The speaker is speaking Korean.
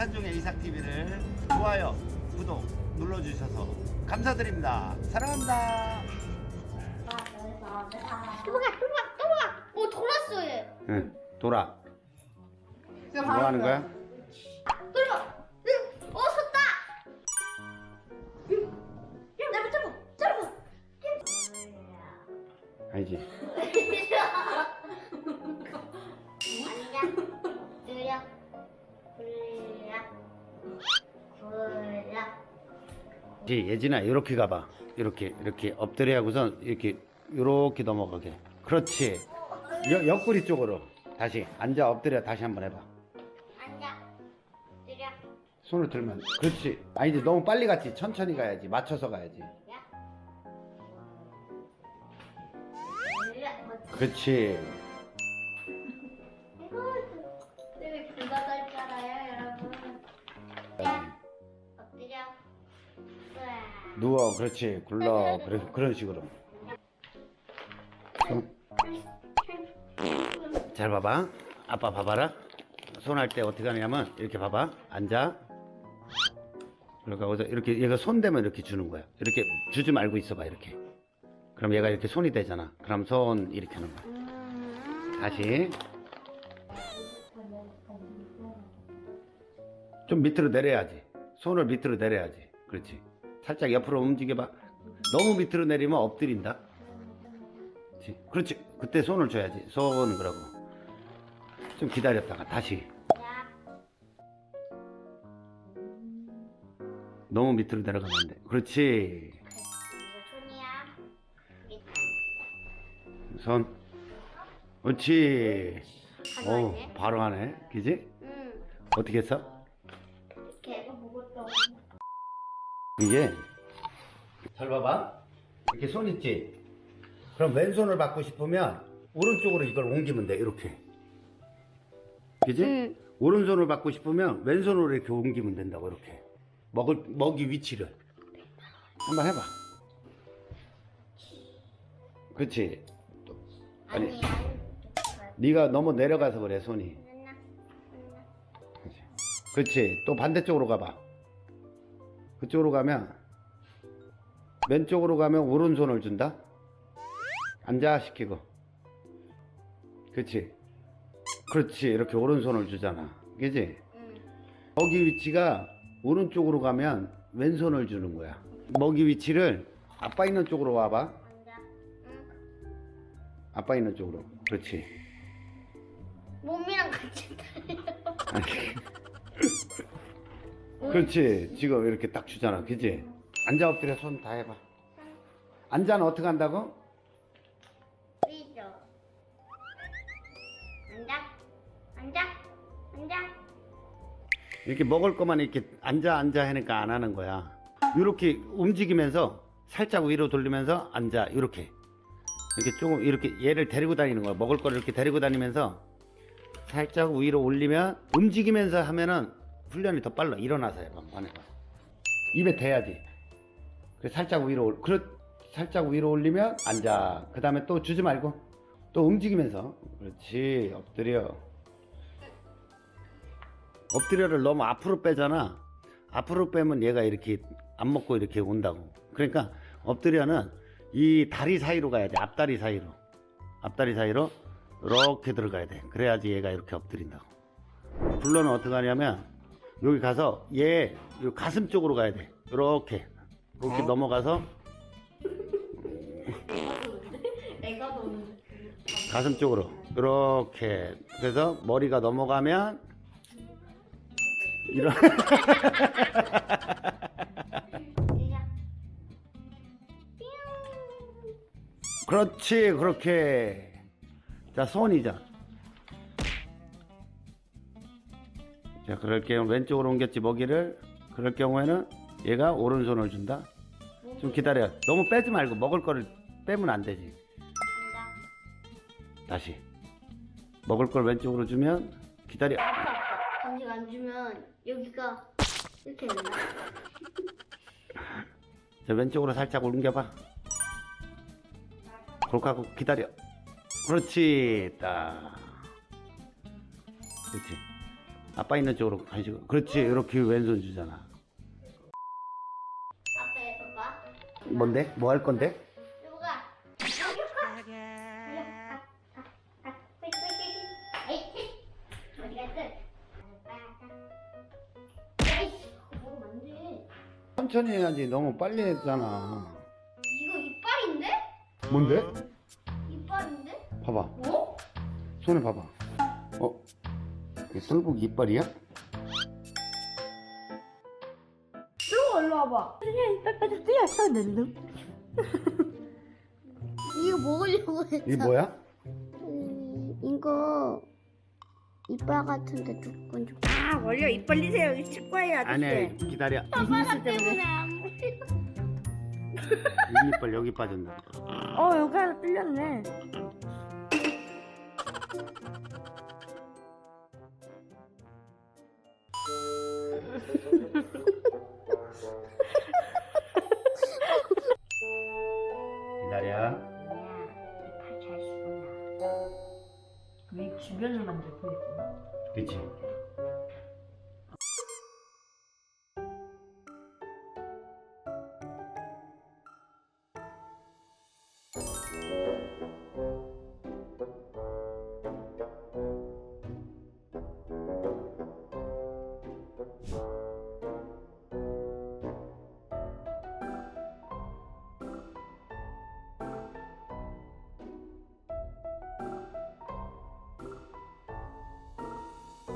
박찬종의 이삭TV를 좋아요, 구독 눌러주셔서 감사드립니다. 사랑합니다. 또박 또박 또박 오 돌았어 얘 응, 돌아. 뭐 하는 거야? 돌아 응. 어 섰다 야 나를 잡아 잡아 아니지. 지 예진아 이렇게 가봐. 이렇게 이렇게 엎드려 하고선 이렇게 이렇게 넘어가게. 그렇지. 여, 옆구리 쪽으로 다시 앉아 엎드려 다시 한번 해봐. 앉아 들려 손을 들면 그렇지. 아니지 너무 빨리 갔지. 천천히 가야지. 맞춰서 가야지. 그렇지. 누워. 그렇지. 굴러. 그래, 그런 식으로. 잘 봐봐. 아빠 봐봐라. 손 할 때 어떻게 하냐면 이렇게 봐봐. 앉아. 그러니까 거기서 이렇게 얘가 손 대면 이렇게 주는 거야. 이렇게 주지 말고 있어봐 이렇게. 그럼 얘가 이렇게 손이 되잖아. 그럼 손 이렇게 하는 거야. 다시. 좀 밑으로 내려야지. 손을 밑으로 내려야지. 그렇지. 살짝 옆으로 움직여봐. 너무 밑으로 내리면 엎드린다. 그렇지. 그때 손을 줘야지. 손 그러고. 좀 기다렸다가 다시. 야, 너무 밑으로 내려가면 안 돼. 그렇지. 손. 그렇지. 이제. 바로 하네. 그지? 응. 어떻게 했어? 이게 잘 봐봐 이렇게 손 있지 그럼 왼손을 받고 싶으면 오른쪽으로 이걸 옮기면 돼 이렇게 그지 응. 오른손을 받고 싶으면 왼손으로 이렇게 옮기면 된다고 이렇게 먹을 먹이 위치를 한번 해봐 그렇지 아니. 아니. 네가 너무 내려가서 그래 손이. 그렇지. 또 반대쪽으로 가봐. 그쪽으로 가면 왼쪽으로 가면 오른손을 준다. 앉아 시키고. 그렇지. 그렇지. 이렇게 오른손을 주잖아. 그지? 응. 먹이 위치가 오른쪽으로 가면 왼손을 주는 거야. 먹이 위치를 아빠 있는 쪽으로 와봐. 아빠 있는 쪽으로. 그렇지. 몸이랑 같이 달려. 그렇지. 지금 이렇게 딱 주잖아. 그지? 앉아 엎드려 손 다 해봐. 앉아는 어떻게 한다고? 삐져. 앉아. 앉아. 앉아. 이렇게 먹을 것만 이렇게 앉아 앉아 하니까 안 하는 거야. 이렇게 움직이면서 살짝 위로 돌리면서 앉아. 이렇게. 이렇게 조금 이렇게 얘를 데리고 다니는 거야. 먹을 거를 이렇게 데리고 다니면서 살짝 위로 올리면 움직이면서 하면은 훈련이 더 빨라. 일어나서 해봐. 한번 해봐. 입에 대야지. 그래 살짝 위로 올. 그렇 살짝 위로 올리면 앉아. 그 다음에 또 주지 말고 또 움직이면서. 그렇지. 엎드려. 엎드려를 너무 앞으로 빼잖아. 앞으로 빼면 얘가 이렇게 안 먹고 이렇게 온다고. 그러니까 엎드려는 이 다리 사이로 가야 돼. 앞다리 사이로. 앞다리 사이로 이렇게 들어가야 돼. 그래야지 얘가 이렇게 엎드린다고. 불러는 어떻게 하냐면 여기 가서 얘 요 가슴 쪽으로 가야 돼. 이렇게. 이렇게 넘어가서. 애가 너무 가슴 쪽으로. 이렇게. 그래서 머리가 넘어가면 이런. 시작. 그렇지 그렇게. 자 손이자 자 그럴 경우 왼쪽으로 옮겼지 먹이를. 그럴 경우에는 얘가 오른손을 준다. 좀 기다려. 너무 빼지 말고 먹을 거를 빼면 안 되지. 다시. 먹을 걸 왼쪽으로 주면 기다려. 간식 안 주면 여기가 이렇게 된다. 자 왼쪽으로 살짝 옮겨봐. 그렇게 하고 기다려. 그렇지. 딱. 그렇지 아빠 있는 쪽으로 가시고 그렇지 이렇게 왼손 주잖아 아빠 해볼까? 뭔데? 뭐 할 건데? 여보가 여기 가. 달려. 가. 가. 가. 휙, 휙, 휙. 에이, 어디 갔어? 에이씨, 먹으면 안 돼. 천천히 해야지 너무 빨리 했잖아 이거 이빨인데? 뭔데? 이빨인데? 봐봐 어? 손에 봐봐 어? 털복 이빨이야? 또 일로 와봐. 이거 먹으려고 했어. 이게 뭐야? 음, 이거 이빨 같은데 두근두근. 아 원래 입 벌리세요. 여기 치과에 아니야 기다려 비즈니스 때문에. 안이 이빨 여기 빠졌나 어 여기 하나 뚫렸네. 기다려 잘 쓰구나. 왜 주변을 만들고 있구나. 그치